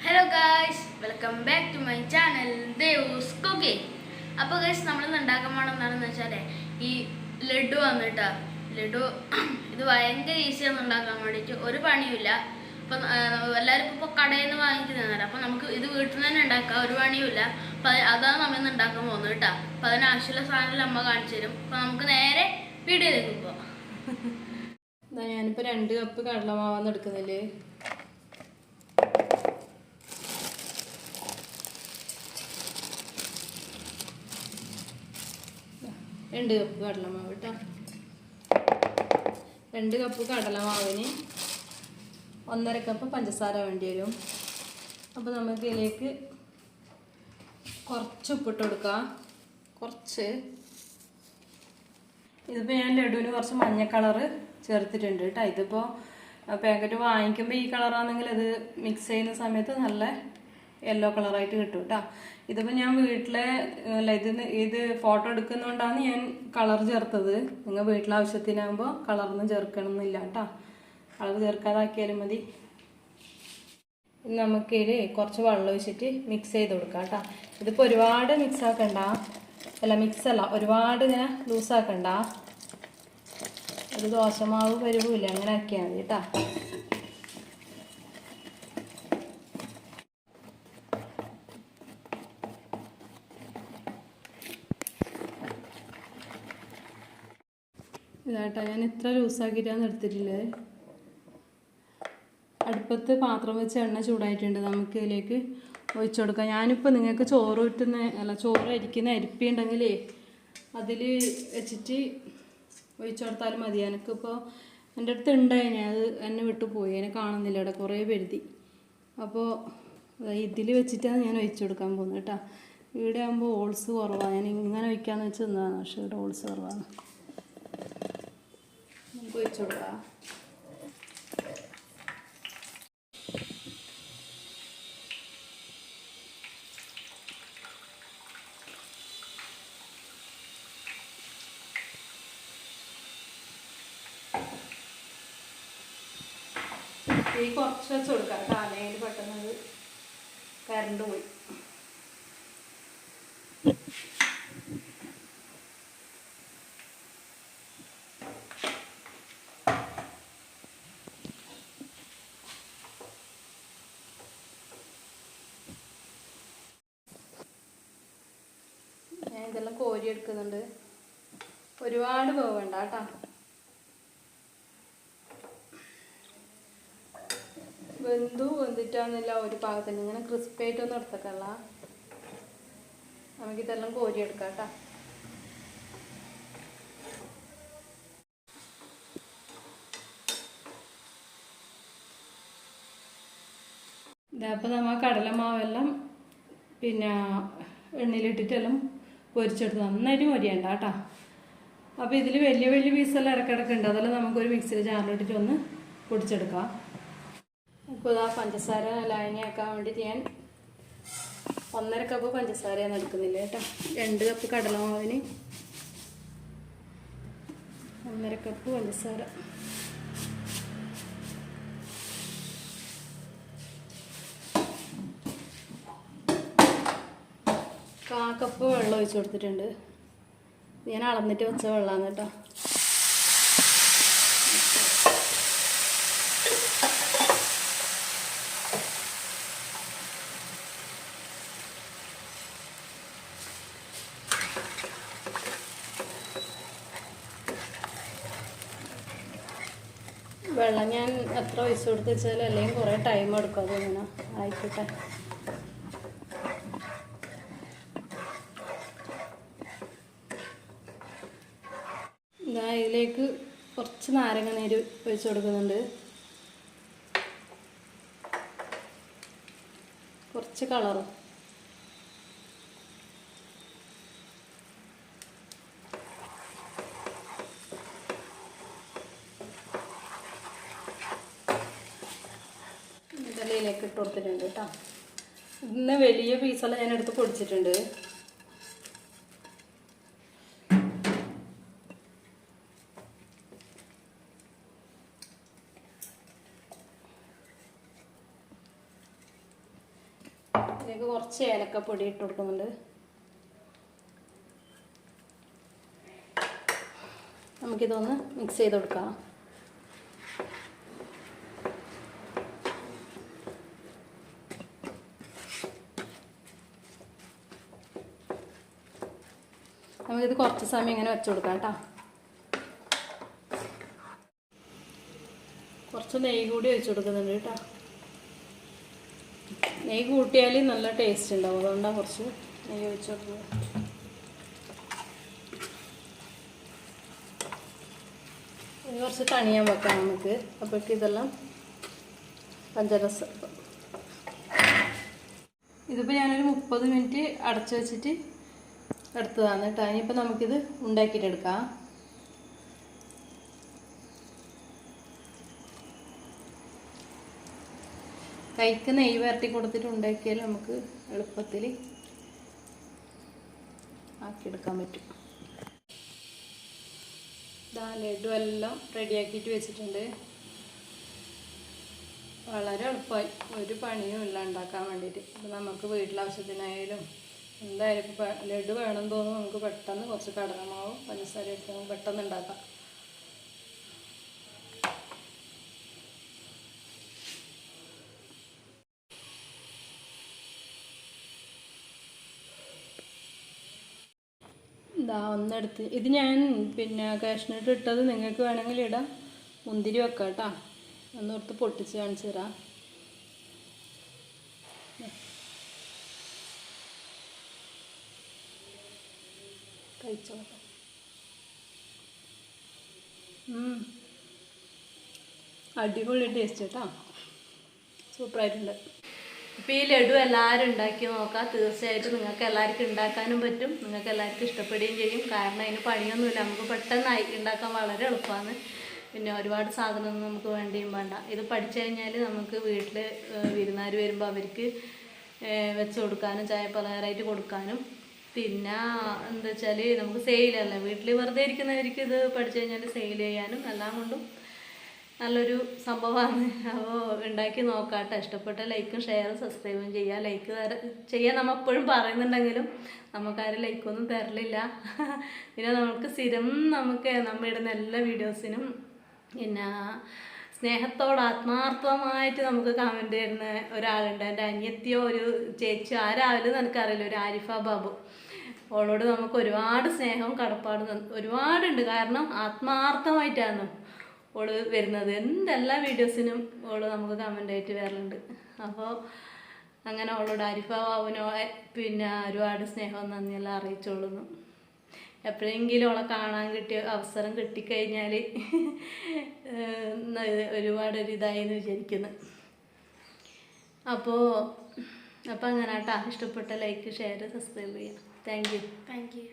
Hello guys welcome back to my channel Devu's cooking അപ്പോൾ guys നമ്മൾ ഉണ്ടാക്കാൻ പോകണം എന്താണെന്ന് വെച്ചാൽ ഈ ലഡു വന്നിട്ടാ ലഡു ഇത് ഭയങ്കര ഈസിയാണ് ഉണ്ടാക്കാൻ വേണ്ടിയിട്ട്. ഒരു പണിയുമില്ല. അപ്പം എല്ലാവരും ഇപ്പോൾ കടയിൽ നിന്ന് വാങ്ങിക്കുന്നതാണ്. അപ്പം നമുക്ക് ഇത് വീട്ടിൽ നിന്ന് തന്നെ ഉണ്ടാക്കാം. ഒരു പണിയുമില്ല. അപ്പം അതാണ് നമ്മൾ ഇന്ന് ഉണ്ടാക്കാൻ പോകുന്നത് കേട്ടോ അപ്പം അതിനാവശ്യമുള്ള സാധനങ്ങൾ അമ്മ കാണിച്ചു തരും. അപ്പം നമുക്ക് നേരെ വീഡിയോയിലേക്ക് പോകാം ഞാനിപ്പോൾ രണ്ട് കപ്പ് കടലമാവാന്ന് എടുക്കുന്നില്ലേ? രണ്ട് കപ്പ് കടലമാവ് കേട്ടോ രണ്ട് കപ്പ് കടലമാവിന് ഒന്നര കപ്പ് പഞ്ചസാര വേണ്ടി വരും. അപ്പോൾ നമുക്ക് ഇതിലേക്ക് കുറച്ച് ഉപ്പിട്ട് കൊടുക്കാം. കുറച്ച്. ഇതിപ്പോൾ ഞാൻ ലഡുവിന് കുറച്ച് മഞ്ഞ കളറ് ചേർത്തിട്ടുണ്ട് കേട്ടോ ഇതിപ്പോൾ പാക്കറ്റ് വാങ്ങിക്കുമ്പോൾ ഈ കളറാണെങ്കിൽ അത് മിക്സ് ചെയ്യുന്ന സമയത്ത് നല്ല യെല്ലോ കളറായിട്ട് കിട്ടും കേട്ടോ ഇതിപ്പോൾ ഞാൻ വീട്ടിലെ അല്ല ഇത് ഇത് ഫോട്ടോ എടുക്കുന്നതുകൊണ്ടാണ് ഞാൻ കളർ ചേർത്തത്. നിങ്ങൾ വീട്ടിലെ ആവശ്യത്തിനാകുമ്പോൾ കളറൊന്നും ചേർക്കണമെന്നില്ല കേട്ടോ കളർ ചേർക്കാതാക്കിയാലും മതി. നമുക്കിത് കുറച്ച് വെള്ളം ഒഴിച്ചിട്ട് മിക്സ് ചെയ്ത് കൊടുക്കാം കേട്ടോ ഇതിപ്പോൾ ഒരുപാട് മിക്സ് ആക്കണ്ട. അല്ല മിക്സ് അല്ല ഒരുപാട് ഇങ്ങനെ ലൂസാക്കണ്ട ഒരു ദോശമാവ് പരിവില്ല അങ്ങനെ ആക്കിയാൽ മതി കേട്ടോ ഇതാട്ടോ ഞാൻ ഇത്ര ലൂസാക്കിയിട്ടാണ് എടുത്തിട്ടുള്ളത്. അടുപ്പത്ത് പാത്രം വെച്ച് എണ്ണ ചൂടായിട്ടുണ്ട്. നമുക്ക് ഇതിലേക്ക് ഒഴിച്ചു കൊടുക്കാം. ഞാനിപ്പോൾ നിങ്ങൾക്ക് ചോറ് കിട്ടുന്ന അല്ല ചോറ് അരിക്കുന്ന അരിപ്പി ഉണ്ടെങ്കിലേ അതിൽ വെച്ചിട്ട് ഒഴിച്ചു കൊടുത്താലും മതി. എനിക്കിപ്പോൾ എന്റെ അടുത്ത് ഉണ്ടായിനെ അത് എന്നെ വിട്ടു പോയി. എന്നെ കാണുന്നില്ല ഇവിടെ. കുറേ പെരുതി. അപ്പോൾ ഇതിൽ വെച്ചിട്ടാണ് ഞാൻ ഒഴിച്ചു കൊടുക്കാൻ പോകുന്നത് കേട്ടോ. ഇവിടെ ആകുമ്പോൾ ഓൾസ് കുറവാണ് ഞാൻ ഇങ്ങനെ ഒഴിക്കാമെന്ന് വെച്ച് നിന്നതാണ് പക്ഷേ ഇവിടെ ഓൾസ് കുറവാണ്. ഒഴിച്ചു കൊടുക്കാം ഈ കുറച്ച് വെച്ച് കൊടുക്കാം. കാലയിൽ പെട്ടെന്ന് അത് കറണ്ട് പോയി ഞാൻ ഇതെല്ലാം കോരി എടുക്കുന്നുണ്ട്. ഒരുപാട് വേവണ്ട കേട്ടോ. വെന്തു വെന്തിട്ടാന്നില്ല ഒരു പാകത്തിന്. ഇങ്ങനെ ക്രിസ്പായിട്ടൊന്നും എടുത്തേക്കല്ല നമുക്കിതെല്ലാം കോരിയെടുക്കാം കേട്ടോ. ഇതപ്പോൾ നമ്മൾ കടലമാവെല്ലാം പിന്നെ എണ്ണയിലിട്ടിട്ടെല്ലാം പൊരിച്ചെടുത്ത് നന്നായിട്ട് മൊരിയണ്ട കേട്ടോ. അപ്പോൾ ഇതിൽ വലിയ വലിയ പീസെല്ലാം ഇടക്കിടക്ക് ഉണ്ട്. അതെല്ലാം നമുക്കൊരു മിക്സിയിൽ ചാറിലിട്ടിട്ട് ഒന്ന് പൊടിച്ചെടുക്കാം. അപ്പോൾ ഇതാ പഞ്ചസാര ലായനിയാക്കാൻ വേണ്ടിയിട്ട് ഞാൻ ഒന്നര കപ്പ് പഞ്ചസാരയാണ് എടുക്കുന്നില്ല കേട്ടോ. രണ്ട് കപ്പ് കടലമാവിന് ഒന്നര കപ്പ് പഞ്ചസാര. കപ്പ് വെള്ളം ഒഴിച്ചു കൊടുത്തിട്ടുണ്ട്. ഞാൻ അളന്നിട്ട് വെച്ച വെള്ളമാണ് കേട്ടോ. വെള്ളം ഞാൻ എത്ര ഒഴിച്ചു കൊടുത്ത് വെച്ചാൽ അല്ലെങ്കിൽ കുറേ ടൈം എടുക്കും അതിങ്ങനെ ആയിക്കോട്ടെ ഇതാ ഇതിലേക്ക് നാരങ്ങ നീര് ഒഴിച്ചു കൊടുക്കുന്നുണ്ട്. കുറച്ച് കളറും ഇതെല്ലാം ഇട്ട് കൊടുത്തിട്ടുണ്ട് കേട്ടോ ഇന്ന് വലിയ പീസെല്ലാം ഞാൻ എടുത്ത് പൊടിച്ചിട്ടുണ്ട്. ഇതിലേക്ക് കുറച്ച് ഏലക്കപ്പൊടി ഇട്ട് കൊടുക്കുന്നുണ്ട്. നമുക്കിതൊന്ന് മിക്സ് ചെയ്ത് കൊടുക്കാം. നമുക്കിത് കുറച്ച് സമയം ഇങ്ങനെ വെച്ച് കൊടുക്കാം കേട്ടോ. കുറച്ച് നെയ്യ് കൂടി ഒഴിച്ചു കൊടുക്കുന്നുണ്ട് കേട്ടോ. നെയ്യ് കൂട്ടിയാൽ നല്ല ടേസ്റ്റ് ഉണ്ടാവും. അതുകൊണ്ടാണ് കുറച്ച് നെയ്യ് ഒഴിച്ചു കൊടുക്കുന്നത് കുറച്ച് തണിയാൻ വെക്കാം നമുക്ക്. അപ്പോഴേക്ക് ഇതെല്ലാം പഞ്ചരസ ഇതിപ്പോൾ ഞാനൊരു മുപ്പത് മിനിറ്റ് അടച്ചു വെച്ചിട്ട് എടുത്തതാണ് കേട്ടോ. ഇനിയിപ്പോൾ നമുക്കിത് ഉണ്ടാക്കിയിട്ടെടുക്കാം. കൈക്ക് നെയ്യ് വരട്ടി കൊടുത്തിട്ട് ഉണ്ടാക്കിയാൽ നമുക്ക് എളുപ്പത്തിൽ ആക്കിയെടുക്കാൻ പറ്റും. ഇതാ ലഡു എല്ലാം റെഡിയാക്കിയിട്ട് വെച്ചിട്ടുണ്ട്. വളരെ എളുപ്പമായി. ഒരു പണിയും ഇല്ല ഉണ്ടാക്കാൻ വേണ്ടിയിട്ട്. ഇപ്പം നമുക്ക് വീട്ടിലാവശ്യത്തിനായാലും എന്തായാലും ഇപ്പോൾ ലഡു വേണം തോന്നുന്നു നമുക്ക് പെട്ടെന്ന് കുറച്ച് കടലമാവും പഞ്ചസാരയൊക്കെ പെട്ടെന്ന് ഉണ്ടാക്കാം. ഇതാ ഒന്നെടുത്ത്. ഇത് ഞാൻ പിന്നെ കാഷ്നട്ട് ഇട്ടത് നിങ്ങൾക്ക് വേണമെങ്കിൽ ഇടാം. മുന്തിരി വെക്കാം കേട്ടോ. ഒന്നോർത്ത് പൊട്ടിച്ച് കാണിച്ചു തരാം. അടിപൊളി ടേസ്റ്റ് കേട്ടോ. സൂപ്പറായിട്ടുണ്ട്. ഇപ്പോൾ ഈ ലഡു എല്ലാവരും ഉണ്ടാക്കി നോക്കാം. തീർച്ചയായിട്ടും നിങ്ങൾക്ക് എല്ലാവർക്കും ഉണ്ടാക്കാനും പറ്റും. നിങ്ങൾക്ക് എല്ലാവർക്കും ഇഷ്ടപ്പെടുകയും ചെയ്യും. കാരണം അതിന് പണിയൊന്നുമില്ല. നമുക്ക് പെട്ടെന്നായി ഉണ്ടാക്കാൻ വളരെ എളുപ്പമാണ്. പിന്നെ ഒരുപാട് സാധനമൊന്നും നമുക്ക് വേണ്ടിയും വേണ്ട. ഇത് പഠിച്ചു കഴിഞ്ഞാൽ നമുക്ക് വീട്ടിൽ വിരുന്നാർ വരുമ്പോൾ അവർക്ക് വെച്ച് കൊടുക്കാനും ചായ പലഹാരമായിട്ട് കൊടുക്കാനും. പിന്നെ എന്താ വെച്ചാൽ നമുക്ക് സെയിലല്ല വീട്ടിൽ വെറുതെ ഇരിക്കുന്നവർക്ക് ഇത് പഠിച്ചു കഴിഞ്ഞാൽ സെയിൽ ചെയ്യാനും എല്ലാം കൊണ്ടും നല്ലൊരു സംഭവമാണ്. അപ്പോൾ ഉണ്ടാക്കി നോക്കാട്ടെ. ഇഷ്ടപ്പെട്ട ലൈക്കും ഷെയറും സബ്സ്ക്രൈബും ചെയ്യുക. ലൈക്ക് തര ചെയ്യാൻ നമ്മൾ എപ്പോഴും പറയുന്നുണ്ടെങ്കിലും നമുക്കാരും ലൈക്കൊന്നും തരലില്ല. പിന്നെ നമുക്ക് സ്ഥിരം നമുക്ക് നമ്മൾ ഇടുന്ന എല്ലാ വീഡിയോസിനും പിന്നെ സ്നേഹത്തോട് ആത്മാർത്ഥമായിട്ട് നമുക്ക് കമന്റ് തരുന്ന ഒരാളുണ്ട്. എന്റെ അനിയത്തിയോ ഒരു ചേച്ചി ആരായാലും എനിക്കറിയില്ല ഒരു ആരിഫ ബാബു. അവളോട് നമുക്ക് ഒരുപാട് സ്നേഹവും കടപ്പാടും ഒരുപാടുണ്ട്. കാരണം ആത്മാർത്ഥമായിട്ടാണ്. ഓൾ വരുന്നത്. എന്തെല്ലാ വീഡിയോസിനും ഓൾ നമുക്ക് കമന്റ് ആയിട്ട് വരലുണ്ട്. അപ്പോൾ അങ്ങനെ ഓളോട് ആരിഫാ ബാബുനോ പിന്നെ ഒരുപാട് സ്നേഹവും നന്ദിയെല്ലാം അറിയിച്ചോളുന്നു. എപ്പോഴെങ്കിലും ഓളെ കാണാൻ കിട്ടിയ അവസരം കിട്ടിക്കഴിഞ്ഞാൽ ഒരുപാട് ഒരു ഇതായി എന്ന് വിചാരിക്കുന്നു. അപ്പോൾ അപ്പോൾ അങ്ങനെ കേട്ടോ. ഇഷ്ടപ്പെട്ട ലൈക്ക് ഷെയർ സബ്സ്ക്രൈബ് ചെയ്യാം. Thank you thank you